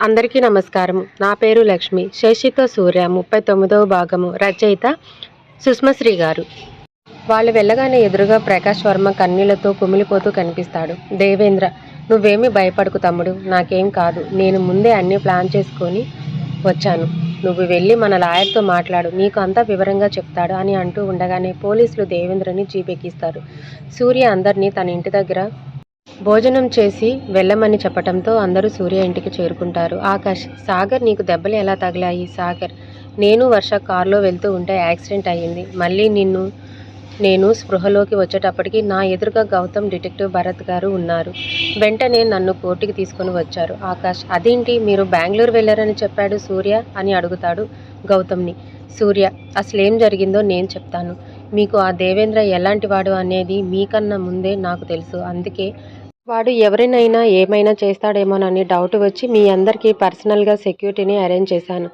అందరికీ నమస్కారం నా పేరు లక్ష్మి. శేషితో సూర్య ముప్పై తొమ్మిదవ భాగము. రచయిత సుష్మశ్రీ గారు. వాళ్ళు వెళ్ళగానే ఎదురుగా ప్రకాష్ వర్మ కన్నీళ్ళతో కుమిలిపోతూ కనిపిస్తాడు. దేవేంద్ర నువ్వేమీ భయపడకు తమ్ముడు. నాకేం కాదు. నేను ముందే అన్ని ప్లాన్ చేసుకొని వచ్చాను. నువ్వు వెళ్ళి మన లాయర్తో మాట్లాడు. నీకు అంతా వివరంగా చెప్తాడు అని అంటూ ఉండగానే పోలీసులు దేవేంద్రని జీపెక్కిస్తారు. సూర్య అందరినీ తన ఇంటి దగ్గర భోజనం చేసి వెళ్ళమని చెప్పటంతో అందరూ సూర్య ఇంటికి చేరుకుంటారు. ఆకాష్ సాగర్ నీకు దెబ్బలు ఎలా తగిలాయి? సాగర్ నేను వర్ష కారులో వెళ్తూ ఉంటే యాక్సిడెంట్ అయ్యింది. మళ్ళీ నిన్ను నేను స్పృహలోకి వచ్చేటప్పటికి నా ఎదురుగా గౌతమ్ డిటెక్టివ్ భరత్ గారు ఉన్నారు. వెంటనే నన్ను కోర్టుకి తీసుకొని వచ్చారు. ఆకాష్ అదేంటి? మీరు బెంగళూరు వెళ్ళారని చెప్పాడు సూర్య అని అడుగుతాడు గౌతమ్ని. సూర్య అసలు ఏం జరిగిందో నేను చెప్తాను. మీకు ఆ దేవేంద్ర ఎలాంటి వాడు అనేది మీకన్నా ముందే నాకు తెలుసు. అందుకే వాడు ఎవరినైనా ఏమైనా చేస్తాడేమోనని డౌట్ వచ్చి మీ అందరికీ పర్సనల్గా సెక్యూరిటీని అరేంజ్ చేశాను.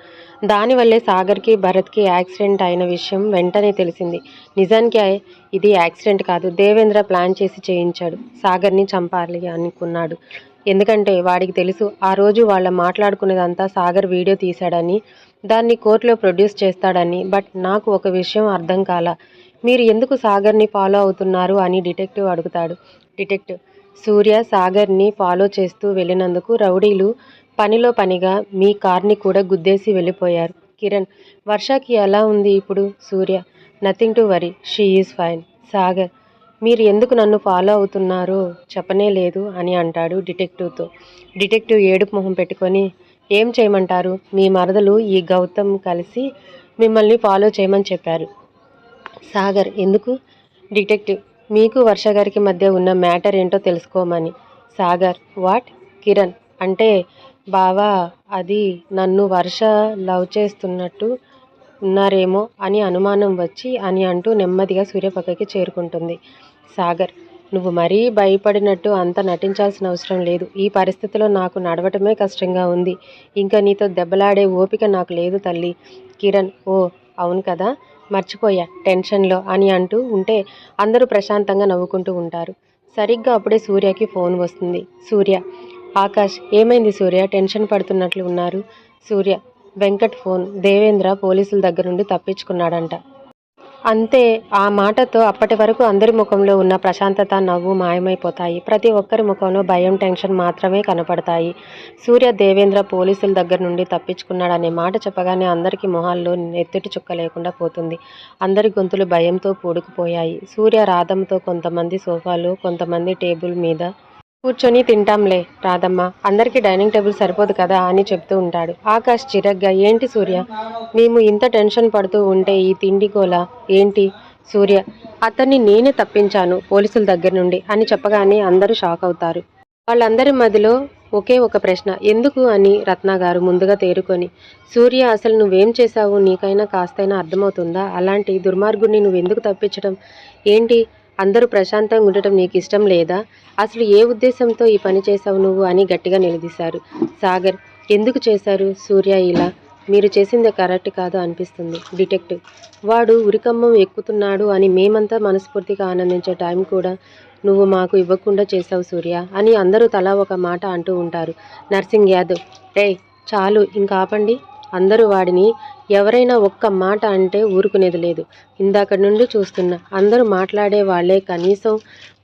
దానివల్లే సాగర్కి భరత్కి యాక్సిడెంట్ అయిన విషయం వెంటనే తెలిసింది. నిజానికి ఇది యాక్సిడెంట్ కాదు దేవేంద్ర ప్లాన్ చేసి చేయించాడు. సాగర్ని చంపాలి అనుకున్నాడు. ఎందుకంటే వాడికి తెలుసు ఆ రోజు వాళ్ళ మాట్లాడుకునేదంతా సాగర్ వీడియో తీశాడని దాన్ని కోర్టులో ప్రొడ్యూస్ చేస్తాడని. బట్ నాకు ఒక విషయం అర్థం కాల మీరు ఎందుకు సాగర్ని ఫాలో అవుతున్నారు అని డిటెక్టివ్ అడుగుతాడు. డిటెక్టివ్ సూర్య సాగర్ని ఫాలో చేస్తూ వెళ్ళినందుకు రౌడీలు పనిలో పనిగా మీ కార్ని కూడా గుద్దేసి వెళ్ళిపోయారు. కిరణ్ వర్షకి ఎలా ఉంది ఇప్పుడు? Surya nothing to worry she is fine. Sagar మీరు ఎందుకు నన్ను ఫాలో అవుతున్నారో చెప్పనే లేదు అని అంటాడు డిటెక్టివ్తో. డిటెక్టివ్ ఏడుపు మొహం పెట్టుకొని ఏం చేయమంటారు? మీ మరదలు ఈ గౌతమ్ కలిసి మిమ్మల్ని ఫాలో చేయమని చెప్పారు. సాగర్ ఎందుకు? డిటెక్టివ్ మీకు వర్ష గారికి మధ్య ఉన్న మ్యాటర్ ఏంటో తెలుసుకోమని. సాగర్ వాట్? కిరణ్ అంటే బావా అది నన్ను వర్ష లవ్ చేస్తున్నట్టు ఉన్నారేమో అని అనుమానం వచ్చి అని అంటూ నెమ్మదిగా సూర్య పక్కకి చేరుకుంటుంది. సాగర్ నువ్వు మరీ భయపడినట్టు అంత నటించాల్సిన అవసరం లేదు. ఈ పరిస్థితిలో నాకు నడవటమే కష్టంగా ఉంది. ఇంకా నీతో దెబ్బలాడే ఓపిక నాకు లేదు తల్లి. కిరణ్ ఓ అవును కదా? మర్చిపోయా టెన్షన్లో అని అంటూ ఉంటే అందరూ ప్రశాంతంగా నవ్వుకుంటూ ఉంటారు. సరిగ్గా అప్పుడే సూర్యకి ఫోన్ వస్తుంది. సూర్య ఆకాష్ ఏమైంది సూర్య? టెన్షన్ పడుతున్నట్లు ఉన్నారు. సూర్య వెంకట్ ఫోన్. దేవేంద్ర పోలీసుల దగ్గర నుండి తప్పించుకున్నాడంట. అంతే ఆ మాటతో అప్పటి వరకు అందరి ముఖంలో ఉన్న ప్రశాంతత నవ్వు మాయమైపోతాయి. ప్రతి ఒక్కరి ముఖంలో భయం టెన్షన్ మాత్రమే కనపడతాయి. సూర్య దేవేంద్ర పోలీసుల దగ్గర నుండి తప్పించుకున్నాడనే మాట చెప్పగానే అందరికీ మొహాల్లో ఎత్తిటి చుక్క లేకుండా పోతుంది. అందరి గొంతులు భయంతో పూడుకుపోయాయి. సూర్య రాధంతో కొంతమంది సోఫాలు కొంతమంది టేబుల్ మీద కూర్చొని తింటాంలే రాధమ్మ. అందరికీ డైనింగ్ టేబుల్ సరిపోదు కదా అని చెప్తూ ఉంటాడు. ఆకాష్ చిరగ్గా ఏంటి సూర్య? మేము ఇంత టెన్షన్ పడుతూ ఉంటే ఈ తిండి గోల? ఏంటి సూర్య? అతన్ని నేనే తప్పించాను పోలీసుల దగ్గర నుండి అని చెప్పగానే అందరూ షాక్ అవుతారు. వాళ్ళందరి మధ్యలో ఒకే ఒక ప్రశ్న ఎందుకు? అని రత్న గారు ముందుగా తేరుకొని సూర్య అసలు నువ్వేం చేశావు? నీకైనా కాస్తైనా అర్థమవుతుందా? అలాంటి దుర్మార్గుడిని నువ్వెందుకు తప్పించడం? ఏంటి అందరూ ప్రశాంతంగా ఉండటం నీకు ఇష్టం లేదా? అసలు ఏ ఉద్దేశంతో ఈ పని చేశావు నువ్వు అని గట్టిగా నిలదీశారు. సాగర్ ఎందుకు చేశారు సూర్య ఇలా? మీరు చేసింది కరెక్ట్ కాదు అనిపిస్తుంది. డిటెక్టివ్. వాడు ఉరికమ్మం ఎక్కుతున్నాడు అని మేమంతా మనస్ఫూర్తిగా ఆనందించే టైం కూడా నువ్వు మాకు ఇవ్వకుండా చేశావు సూర్య అని అందరూ తలా ఒక మాట అంటూ ఉంటారు. నర్సింగ్ యాదవ్ రే చాలు ఇంకా ఆపండి. అందరూ వాడిని ఎవరైనా ఒక్క మాట అంటే ఊరుకునేది లేదు. ఇందాక నుండి చూస్తున్నా అందరూ మాట్లాడే వాళ్ళే కనీసం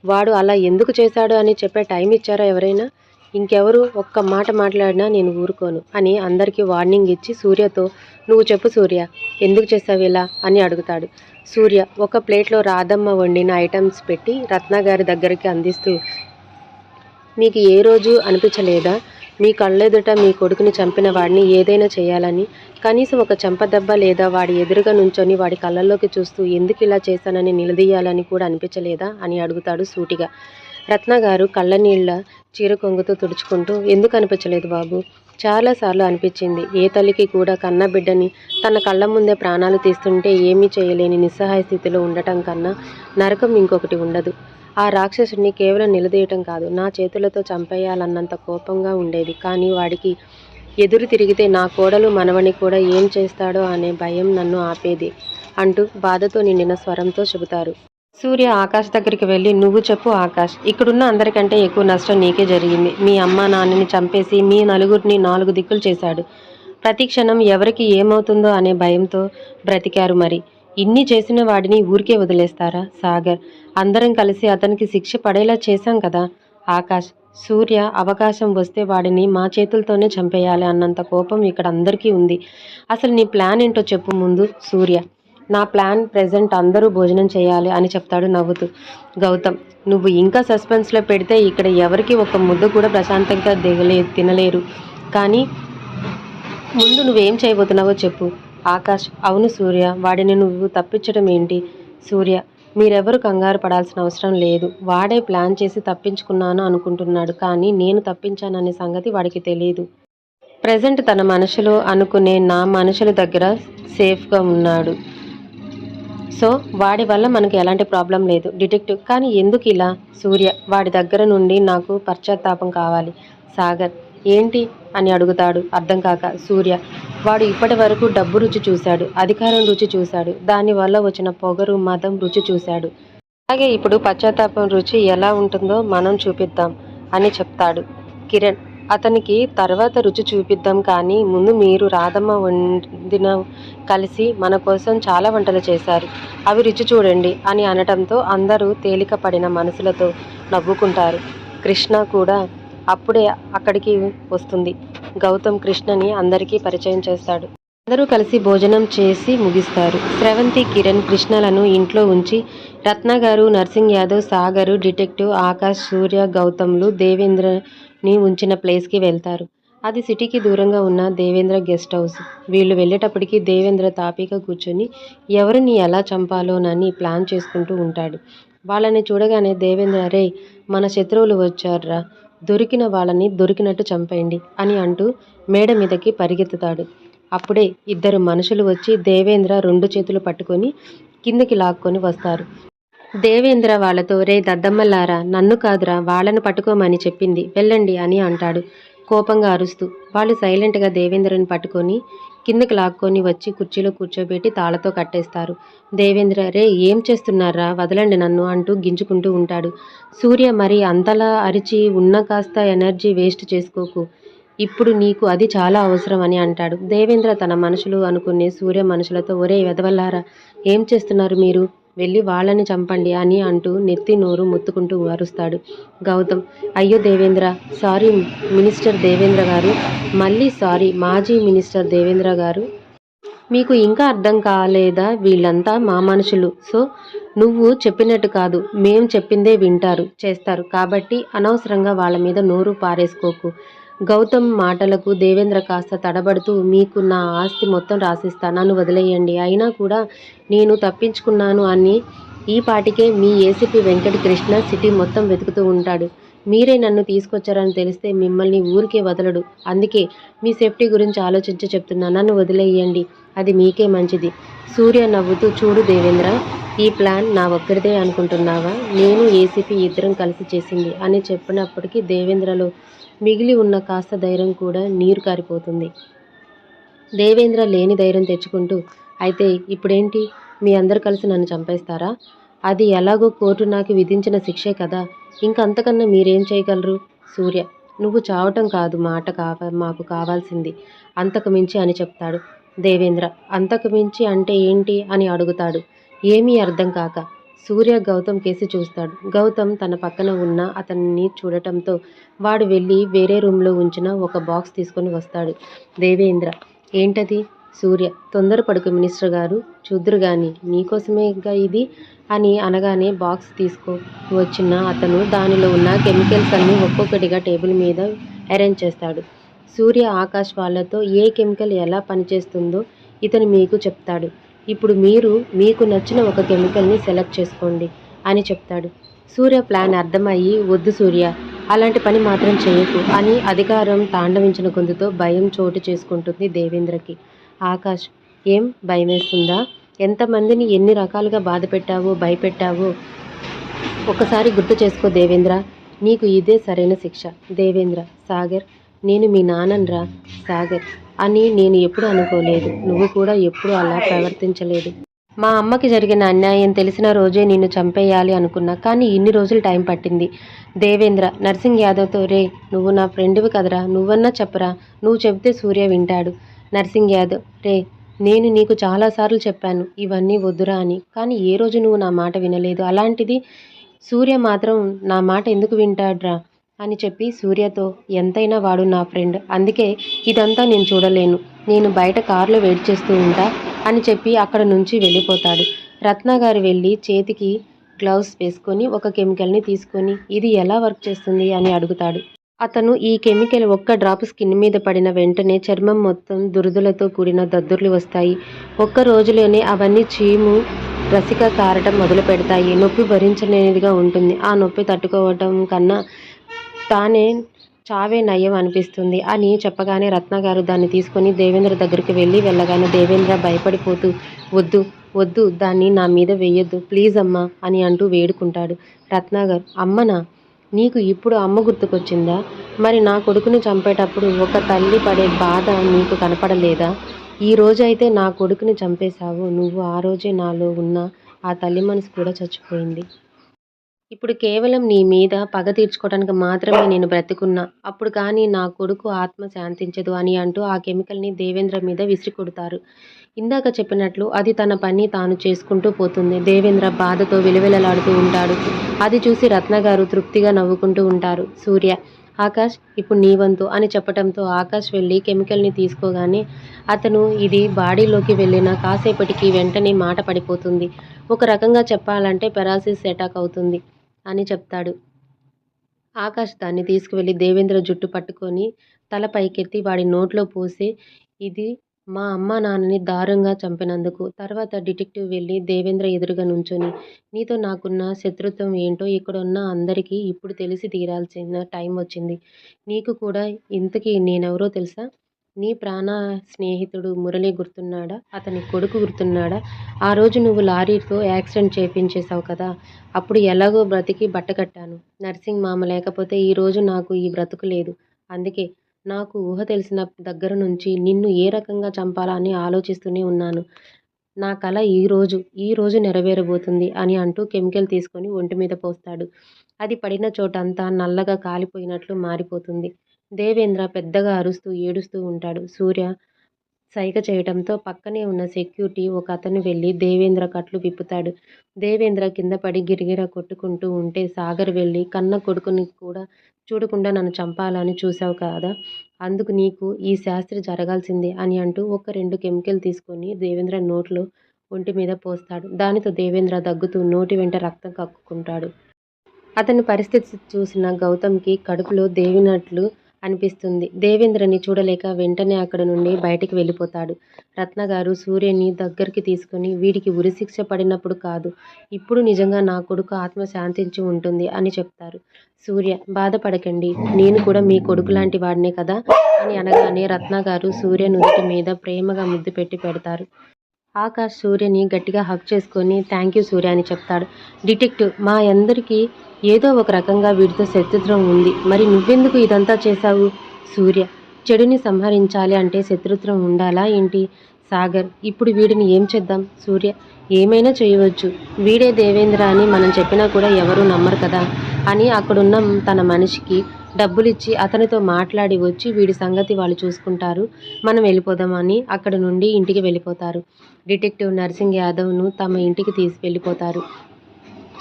వాడు అలా ఎందుకు చేశాడు అని చెప్పే టైం ఇచ్చారా ఎవరైనా? ఇంకెవరు ఒక్క మాట మాట్లాడినా నేను ఊరుకోను అని అందరికీ వార్నింగ్ ఇచ్చి సూర్యతో నువ్వు చెప్పు సూర్య ఎందుకు చేసావు ఇలా? అని అడుగుతాడు. సూర్య ఒక ప్లేట్లో రాధమ్మ వండిన ఐటమ్స్ పెట్టి రత్న గారి దగ్గరికి అందిస్తూ మీకు ఏ రోజు అనిపించలేదా? మీ కళ్ళెదుట మీ కొడుకుని చంపిన వాడిని ఏదైనా చేయాలని కనీసం ఒక చెంపదెబ్బ లేదా వాడి ఎదురుగా నుంచొని వాడి కళ్ళల్లోకి చూస్తూ ఎందుకు ఇలా చేశానని నిలదీయాలని కూడా అనిపించలేదా అని అడుగుతాడు సూటిగా. రత్న గారు కళ్ళనీళ్ళ చీర కొంగుతో తుడుచుకుంటూ ఎందుకు అనిపించలేదు బాబు? చాలాసార్లు అనిపించింది. ఏ తల్లికి కూడా కన్న బిడ్డని తన కళ్ళ ముందే ప్రాణాలు తీస్తుంటే ఏమీ చేయలేని నిస్సహాయ స్థితిలో ఉండటం కన్నా నరకం ఇంకొకటి ఉండదు. ఆ రాక్షసుడిని కేవలం నిలదీయటం కాదు. నా చేతులతో చంపేయాలన్నంత కోపంగా ఉండేది. కానీ వాడికి ఎదురు తిరిగితే నా కోడలు మనవని కూడా ఏం చేస్తాడో అనే భయం నన్ను ఆపేది అంటూ బాధతో నిండిన స్వరంతో చెబుతారు. సూర్య ఆకాష్ దగ్గరికి వెళ్ళి నువ్వు చెప్పు ఆకాష్ ఇక్కడున్న అందరికంటే ఎక్కువ నష్టం నీకే జరిగింది. మీ అమ్మ నాన్నని చంపేసి మీ నలుగురిని నాలుగు దిక్కులు చేశాడు. ప్రతి క్షణం ఎవరికి ఏమవుతుందో అనే భయంతో బ్రతికారు మరి. ఇన్ని చేసిన వాడిని ఊరికే వదిలేస్తారా సాగర్? అందరం కలిసి అతనికి శిక్ష పడేలా చేశాం కదా. ఆకాష్ సూర్య అవకాశం వస్తే వాడిని మా చేతులతోనే చంపేయాలి అన్నంత కోపం ఇక్కడ అందరికీ ఉంది. అసలు నీ ప్లాన్ ఏంటో చెప్పు ముందు సూర్య. నా ప్లాన్ ప్రెజెంట్ అందరూ భోజనం చేయాలి అని చెప్తాడు నవ్వుతూ. గౌతమ్ నువ్వు ఇంకా సస్పెన్స్లో పెడితే ఇక్కడ ఎవరికి ఒక ముద్ద కూడా ప్రశాంతంగా దిగలే తినలేరు. కానీ ముందు నువ్వేం చేయబోతున్నావో చెప్పు. ఆకాష్ అవును సూర్య వాడిని నువ్వు తప్పించడం ఏంటి? సూర్య మీరెవరు కంగారు పడాల్సిన అవసరం లేదు. వాడే ప్లాన్ చేసి తప్పించుకున్నాను అనుకుంటున్నాడు కానీ నేను తప్పించాననే సంగతి వాడికి తెలియదు ప్రజెంట్ తన మనుషులు అనుకునే నా మనుషుల దగ్గర సేఫ్గా ఉన్నాడు. సో వాడి వల్ల మనకు ఎలాంటి ప్రాబ్లం లేదు. డిటెక్టివ్. కానీ ఎందుకు ఇలా? సూర్య వాడి దగ్గర నుండి నాకు పశ్చాత్తాపం కావాలి. సాగర్ ఏంటి అని అడుగుతాడు. అర్థం కాక సూర్య వాడు ఇప్పటి వరకు డబ్బు రుచి చూశాడు అధికారం రుచి చూశాడు దానివల్ల వచ్చిన పొగరు మదం రుచి చూశాడు. అలాగే ఇప్పుడు పశ్చాత్తాపం రుచి ఎలా ఉంటుందో మనం చూపిద్దాం అని చెప్తాడు. కిరణ్ అతనికి తర్వాత రుచి చూపిద్దాం కానీ ముందు మీరు రాధమ్మ వండిన కలిసి మన కోసం చాలా వంటలు చేశారు. అవి రుచి చూడండి అని అనటంతో అందరూ తేలిక పడిన మనసులతో నవ్వుకుంటారు. కృష్ణ కూడా అప్పుడే అక్కడికి వస్తుంది. గౌతమ్ కృష్ణని అందరికీ పరిచయం చేస్తాడు. అందరూ కలిసి భోజనం చేసి ముగిస్తారు. స్రవంతి కిరణ్ కృష్ణలను ఇంట్లో ఉంచి రత్న గారు నర్సింగ్ యాదవ్ సాగరు డిటెక్టివ్ ఆకాష్ సూర్య గౌతమ్లు దేవేంద్రని ఉంచిన ప్లేస్కి వెళ్తారు. అది సిటీకి దూరంగా ఉన్న దేవేంద్ర గెస్ట్ హౌస్. వీళ్ళు వెళ్ళేటప్పటికి దేవేంద్ర తాపీగా కూర్చొని ఎవరిని ఎలా చంపాలోనని ప్లాన్ చేసుకుంటూ ఉంటాడు. వాళ్ళని చూడగానే దేవేంద్ర రే మన శత్రువులు వచ్చారా దొరికిన వాళ్ళని దొరికినట్టు చంపేయండి అని అంటూ మేడ మీదకి పరిగెత్తుతాడు. అప్పుడే ఇద్దరు మనుషులు వచ్చి దేవేంద్ర రెండు చేతులు పట్టుకొని కిందకి లాక్కొని వస్తారు. దేవేంద్ర వాళ్ళతో రే దద్దమ్మల్లారా నన్ను కాదురా వాళ్ళను పట్టుకోమని చెప్పింది. వెళ్ళండి అని అంటాడు. కోపంగా అరుస్తూ వాళ్ళు సైలెంట్గా దేవేంద్రని పట్టుకొని కిందకి లాక్కొని వచ్చి కుర్చీలో కూర్చోబెట్టి తాళతో కట్టేస్తారు. దేవేంద్ర రే ఏం చేస్తున్నారా? వదలండి నన్ను అంటూ గింజుకుంటూ ఉంటాడు. సూర్య మరి అంతలా అరిచి ఉన్న కాస్త ఎనర్జీ వేస్ట్ చేసుకోకు. ఇప్పుడు నీకు అది చాలా అవసరం అని అంటాడు. దేవేంద్ర తన మనుషులు అనుకునే సూర్య మనుషులతో ఒరే వెదవల్లారా ఏం చేస్తున్నారు మీరు? వెళ్ళి వాళ్ళని చంపండి అని అంటూ నెత్తి నోరు ముత్తుకుంటూ అరుస్తాడు గౌతమ్ అయ్యో దేవేంద్ర సారీ మినిస్టర్ దేవేంద్ర గారు మళ్ళీ సారీ మాజీ మినిస్టర్ దేవేంద్ర గారు. మీకు ఇంకా అర్థం కాలేదా? వీళ్ళంతా మా మనుషులు. సో నువ్వు చెప్పినట్టు కాదు మేం చెప్పిందే వింటారు చేస్తారు. కాబట్టి అనవసరంగా వాళ్ళ మీద నోరు పారేసుకోకు. గౌతమ్ మాటలకు దేవేంద్ర కాస్త తడబడుతూ మీకు నా ఆస్తి మొత్తం రాసిస్తా నన్ను వదిలేయండి. అయినా కూడా నేను తప్పించుకున్నాను అని ఈ పాటికే మీ ఏసీపీ వెంకట కృష్ణ సిటీ మొత్తం వెతుకుతూ ఉంటాడు. మీరే నన్ను తీసుకొచ్చారని తెలిస్తే మిమ్మల్ని ఊరికే వదలడు. అందుకే మీ సేఫ్టీ గురించి ఆలోచించి చెప్తున్నా. నన్ను వదిలేయండి. అది మీకే మంచిది సూర్య నవ్వుతూ చూడు దేవేంద్ర ఈ ప్లాన్ నా ఒక్కరిదే అనుకుంటున్నావా? నేను ఏసీపీ ఇద్దరం కలిసి చేసింది అని చెప్పినప్పటికీ దేవేంద్రలో మిగిలి ఉన్న కాస్త ధైర్యం కూడా నీరు కారిపోతుంది. దేవేంద్ర లేని ధైర్యం తెచ్చుకుంటూ అయితే ఇప్పుడేంటి? మీ అందరు కలిసి నన్ను చంపేస్తారా? అది ఎలాగో కోర్టు నాకు విధించిన శిక్షే కదా. ఇంకంతకన్నా మీరేం చేయగలరు? సూర్య నువ్వు చావటం కాదు మాట కావ మాకు కావాల్సింది. అంతకు మించి అని చెప్తాడు. దేవేంద్ర అంతకు మించి అంటే ఏంటి? అని అడుగుతాడు. ఏమీ అర్థం కాక సూర్య గౌతమ్ కేసి చూస్తాడు. గౌతమ్ తన పక్కన ఉన్న అతన్ని చూడటంతో వాడు వెళ్ళి వేరే రూమ్లో ఉంచిన ఒక బాక్స్ తీసుకొని వస్తాడు. దేవేంద్ర ఏంటది? సూర్య తొందరపడుకు మినిస్టర్ గారు. చూద్దురు గాని నీకోసమేగా ఇది? అని అనగానే బాక్స్ తీసుకో. వచ్చిన అతను దానిలో ఉన్న కెమికల్స్ అన్నీ ఒక్కొక్కటిగా టేబుల్ మీద అరేంజ్ చేస్తాడు. సూర్య ఆకాష్ వాళ్ళతో ఏ కెమికల్ ఎలా పనిచేస్తుందో ఇతను మీకు చెప్తాడు. ఇప్పుడు మీరు మీకు నచ్చిన ఒక కెమికల్ని సెలెక్ట్ చేసుకోండి అని చెప్తాడు. సూర్య ప్లాన్ అర్థమయ్యి వద్దు సూర్య అలాంటి పని మాత్రం చేయకు అని అధికారం తాండవించిన గొంతుతో భయం చోటు చేసుకుంటుంది దేవేంద్రకి. ఆకాష్ ఏం? భయం వేస్తుందా ఎంతమందిని ఎన్ని రకాలుగా బాధ పెట్టావో భయపెట్టావో? ఒకసారి గుర్తు చేసుకో దేవేంద్ర నీకు ఇదే సరైన శిక్ష. దేవేంద్ర సాగర్ నేను మీ నాన్నరా సాగర్. అని నేను ఎప్పుడు అనుకోలేదు. నువ్వు కూడా ఎప్పుడు అలా ప్రవర్తించలేదు. మా అమ్మకి జరిగిన అన్యాయం తెలిసిన రోజే నిన్ను చంపేయాలి అనుకున్నా కానీ ఇన్ని రోజులు టైం పట్టింది. దేవేంద్ర నర్సింగ్ యాదవ్తో రే నువ్వు నా ఫ్రెండ్వి కదరా నువ్వన్నా చెప్పరా? నువ్వు చెబితే సూర్య వింటాడు. నర్సింగ్ యాదవ్ రే నేను నీకు చాలాసార్లు చెప్పాను ఇవన్నీ వద్దురా అని కానీ ఏ రోజు నువ్వు నా మాట వినలేదు. అలాంటిది సూర్య మాత్రం నా మాట ఎందుకు వింటాడ్రా? అని చెప్పి సూర్యతో ఎంతైనా వాడు నా ఫ్రెండ్. అందుకే ఇదంతా నేను చూడలేను. నేను బయట కారులో వెయిట్ చేస్తూ ఉంటా అని చెప్పి అక్కడ నుంచి వెళ్ళిపోతాడు. రత్న గారు వెళ్ళి చేతికి గ్లౌస్ వేసుకొని ఒక కెమికల్ని తీసుకొని ఇది ఎలా వర్క్ చేస్తుంది? అని అడుగుతాడు. అతను ఈ కెమికల్ ఒక్క డ్రాప్ స్కిన్ మీద పడిన వెంటనే చర్మం మొత్తం దురదలతో కూడిన దద్దుర్లు వస్తాయి. ఒక్క రోజులోనే అవన్నీ చీము రసిక కారటం మొదలు పెడతాయి నొప్పి భరించలేనిదిగా ఉంటుంది. ఆ నొప్పి తట్టుకోవటం కన్నా తానే చావే నయం అనిపిస్తుంది. అని చెప్పగానే రత్న గారు దాన్ని తీసుకొని దేవేంద్ర దగ్గరికి వెళ్ళి వెళ్ళగానే దేవేంద్ర భయపడిపోతూ వద్దు వద్దు దాన్ని నా మీద వేయొద్దు ప్లీజ్ అమ్మా అని అంటూ వేడుకుంటాడు. రత్న గారు అమ్మనా నీకు ఇప్పుడు అమ్మ గుర్తుకొచ్చిందా? మరి నా కొడుకుని చంపేటప్పుడు ఒక తల్లి పడే బాధ నీకు కనపడలేదా? ఈ రోజైతే నా కొడుకుని చంపేశావు నువ్వు ఆ రోజే నాలో ఉన్న ఆ తల్లి మనసు కూడా చచ్చిపోయింది. ఇప్పుడు కేవలం నీ మీద పగ తీర్చుకోవడానికి మాత్రమే నేను బ్రతుకున్నా. అప్పుడు కానీ నా కొడుకు ఆత్మ శాంతించదు అని అంటూ ఆ కెమికల్ని దేవేంద్ర మీద విసిరికొడతారు ఇందాక చెప్పినట్లు అది తన పని తాను చేసుకుంటూ పోతుంది. దేవేంద్ర బాధతో విలువెలలాడుతూ ఉంటాడు. అది చూసి రత్న గారు తృప్తిగా నవ్వుకుంటూ ఉంటారు. సూర్య ఆకాష్ ఇప్పుడు నీ వంతు అని చెప్పడంతో ఆకాష్ వెళ్ళి కెమికల్ని తీసుకోగానే అతను ఇది బాడీలోకి వెళ్ళిన కాసేపటికి వెంటనే మాట పడిపోతుంది. ఒక రకంగా చెప్పాలంటే పెరాసిస్ అటాక్ అవుతుంది. అని చెప్తాడు. ఆకాష్ దాన్ని తీసుకువెళ్ళి దేవేంద్ర జుట్టు పట్టుకొని తల పైకెత్తి వాడి నోట్లో పోసి ఇది మా అమ్మ నాన్నని దారుణంగా చంపినందుకు. తర్వాత డిటెక్టివ్ వెళ్ళి దేవేంద్ర ఎదురుగా నుంచొని నీతో నాకున్న శత్రుత్వం ఏంటో ఇక్కడ ఉన్న అందరికీ ఇప్పుడు తెలిసి తీరాల్సిన టైం వచ్చింది. నీకు కూడా ఇంతకీ నేనెవరో తెలుసా? నీ ప్రాణ స్నేహితుడు మురళి గుర్తున్నాడా? అతని కొడుకు గుర్తున్నాడా? ఆ రోజు నువ్వు లారీతో యాక్సిడెంట్ చేయించేశావు కదా అప్పుడు ఎలాగో బ్రతికి బట్టకట్టాను నర్సింగ్ మామ లేకపోతే ఈరోజు నాకు ఈ బ్రతుకు లేదు. అందుకే నాకు ఊహ తెలిసిన దగ్గర నుంచి నిన్ను ఏ రకంగా చంపాలా అని ఆలోచిస్తూనే ఉన్నాను. నా కళ ఈరోజు ఈరోజు నెరవేరబోతుంది అని అంటూ కెమికల్ తీసుకొని ఒంటి మీద పోస్తాడు. అది పడిన చోటంతా నల్లగా కాలిపోయినట్లు మారిపోతుంది. దేవేంద్ర పెద్దగా అరుస్తూ ఏడుస్తూ ఉంటాడు. సూర్య సైగ చేయడంతో పక్కనే ఉన్న సెక్యూరిటీ ఒక అతను వెళ్ళి దేవేంద్ర కట్లు విప్పుతాడు. దేవేంద్ర కింద పడి గిరిగిర కొట్టుకుంటూ ఉంటే సాగర్ వెళ్ళి కన్న కొడుకుని కూడా చూడకుండా నన్ను చంపాలని చూసావు కదా అందుకు నీకు ఈ శాస్త్రి జరగాల్సిందే అని అంటూ ఒక రెండు కెమికల్ తీసుకొని దేవేంద్ర నోట్లో ఒంటి మీద పోస్తాడు. దానితో దేవేంద్ర దగ్గుతూ నోటి వెంట రక్తం కక్కుకుంటాడు. అతని పరిస్థితి చూసిన గౌతమ్కి కడుపులో దేవినట్లు అనిపిస్తుంది. దేవేంద్రని చూడలేక వెంటనే అక్కడ నుండి బయటికి వెళ్ళిపోతాడు. రత్నగారు సూర్యని దగ్గరికి తీసుకొని వీడికి ఉరిశిక్ష పడినప్పుడు కాదు. ఇప్పుడు నిజంగా నా కొడుకు ఆత్మ శాంతించి ఉంటుంది అని చెప్తారు. సూర్య బాధపడకండి. నేను కూడా మీ కొడుకు లాంటి వాడినే కదా అని అనగానే రత్నగారు సూర్య నుదుటి మీద ప్రేమగా ముద్దు పెట్టి పెడతారు. ఆకాష్ సూర్యని గట్టిగా హక్ చేసుకొని థ్యాంక్ యూ సూర్య అని చెప్తాడు. డిటెక్టివ్ మా అందరికీ ఏదో ఒక రకంగా వీడితో శత్రుత్వం ఉంది. మరి నువ్వెందుకు ఇదంతా చేశావు? సూర్య చెడుని సంహరించాలి అంటే శత్రుత్వం ఉండాలా ఏంటి? సాగర్ ఇప్పుడు వీడిని ఏం చేద్దాం? సూర్య ఏమైనా చేయవచ్చు. వీడే దేవేంద్ర అని మనం చెప్పినా కూడా ఎవరు నమ్మరు కదా. అని అక్కడున్న తన మనిషికి డబ్బులిచ్చి అతనితో మాట్లాడి వచ్చి వీడి సంగతి వాళ్ళు చూసుకుంటారు. మనం వెళ్ళిపోదామని అక్కడ నుండి ఇంటికి వెళ్ళిపోతారు. డిటెక్టివ్ నర్సింగ్ యాదవ్ను తమ ఇంటికి తీసి వెళ్ళిపోతారు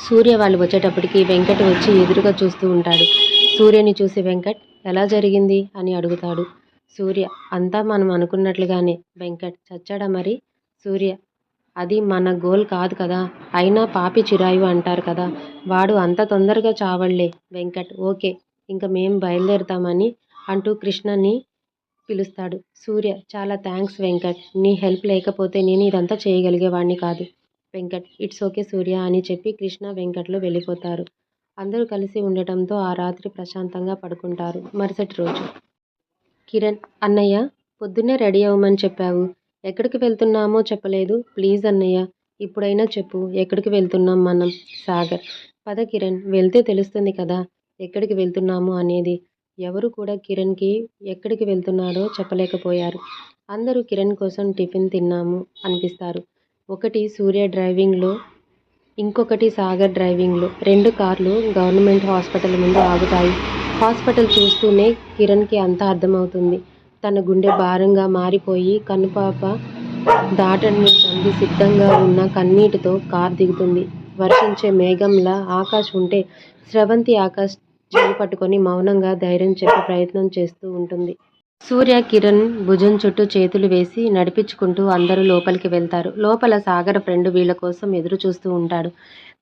సూర్య వాళ్ళు వచ్చేటప్పటికి వెంకట్ వచ్చి ఎదురుగా చూస్తూ ఉంటాడు. సూర్యని చూసి వెంకట్ ఎలా జరిగింది? అని అడుగుతాడు. సూర్య అంతా మనం అనుకున్నట్లుగానే. వెంకట్ చచ్చాడా మరి? సూర్య అది మన గోల్ కాదు కదా. అయినా పాపి చిరాయు అంటారు కదా. వాడు అంత తొందరగా చావళ్ళే. వెంకట్ ఓకే ఇంకా మేం బయలుదేరుతామని అంటూ కృష్ణని పిలుస్తాడు. సూర్య చాలా థ్యాంక్స్ వెంకట్. నీ హెల్ప్ లేకపోతే నేను ఇదంతా చేయగలిగేవాడిని కాదు. వెంకట్ ఇట్స్ ఓకే సూర్య అని చెప్పి కృష్ణ వెంకట్లు వెళ్ళిపోతారు. అందరూ కలిసి ఉండటంతో ఆ రాత్రి ప్రశాంతంగా పడుకుంటారు. మరుసటి రోజు. కిరణ్ అన్నయ్య పొద్దున్నే రెడీ అవ్వమని చెప్పావు. ఎక్కడికి వెళ్తున్నామో చెప్పలేదు. ప్లీజ్ అన్నయ్య ఇప్పుడైనా చెప్పు. ఎక్కడికి వెళ్తున్నాం మనం? సాగర్. పద కిరణ్ వెళ్తే తెలుస్తుంది కదా ఎక్కడికి వెళ్తున్నాము అనేది. ఎవరు కూడా కిరణ్కి ఎక్కడికి వెళ్తున్నాడో చెప్పలేకపోయారు. అందరూ కిరణ్ కోసం టిఫిన్ తిన్నాము అనిపిస్తారు. ఒకటి సూర్య డ్రైవింగ్లో ఇంకొకటి సాగర్ డ్రైవింగ్లో. రెండు కార్లు గవర్నమెంట్ హాస్పిటల్ ముందు ఆగుతాయి. హాస్పిటల్ చూస్తూనే కిరణ్కి అంతా అర్థమవుతుంది. తన గుండె భారంగా మారిపోయి కన్నుపాప దాటని తండ్రి సిద్ధంగా ఉన్న కన్నీటితో కార్ దిగుతుంది. వర్షించే మేఘంలా ఆకాష్ ఉంటే స్రవంతి ఆకాష్ చేపట్టుకొని పట్టుకొని మౌనంగా ధైర్యం చెప్పే ప్రయత్నం చేస్తూ ఉంటుంది. సూర్య కిరణ్ భుజం చుట్టూ చేతులు వేసి నడిపించుకుంటూ అందరూ లోపలికి వెళ్తారు. లోపల సాగర్ ఫ్రెండ్ వీళ్ళ కోసం ఎదురు చూస్తూ ఉంటాడు.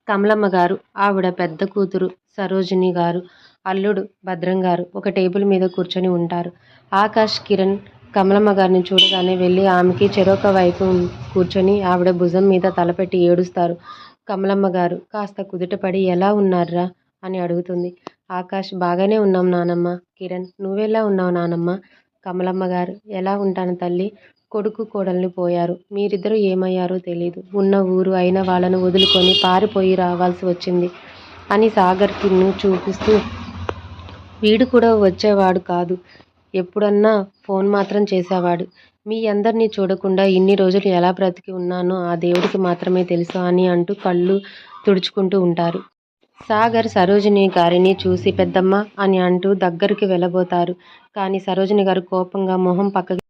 కమలమ్మ గారు ఆవిడ పెద్ద కూతురు సరోజిని గారు అల్లుడు భద్రం గారు ఒక టేబుల్ మీద కూర్చొని ఉంటారు. ఆకాష్ కిరణ్ కమలమ్మ గారిని చూడగానే వెళ్ళి ఆమెకి చెరొక వైపు కూర్చొని ఆవిడ భుజం మీద తలపెట్టి ఏడుస్తారు. కమలమ్మ గారు కాస్త కుదుటపడి ఎలా ఉన్నారా అని అడుగుతుంది. ఆకాష్ బాగానే ఉన్నాం నానమ్మ. కిరణ్ నువ్వెలా ఉన్నావు నానమ్మ? కమలమ్మ గారు ఎలా ఉంటాను తల్లి? కొడుకు కోడల్ని పోయారు. మీరిద్దరూ ఏమయ్యారో తెలీదు. ఉన్న ఊరు అయిన వాళ్ళను వదులుకొని పారిపోయి రావాల్సి వచ్చింది అని సాగర్కి చూపిస్తూ వీడు కూడా వచ్చేవాడు కాదు. ఎప్పుడన్నా ఫోన్ మాత్రం చేసేవాడు. మీ అందరినీ చూడకుండా ఇన్ని రోజులు ఎలా బ్రతికి ఉన్నానో ఆ దేవుడికి మాత్రమే తెలుసు అని అంటూ కళ్ళు తుడుచుకుంటూ ఉంటారు. సాగర్ సరోజిని గారిని చూసి పెద్దమ్మ అని అంటూ దగ్గరికి వెళ్ళబోతారు. కానీ సరోజిని గారు కోపంగా మొహం పక్కకి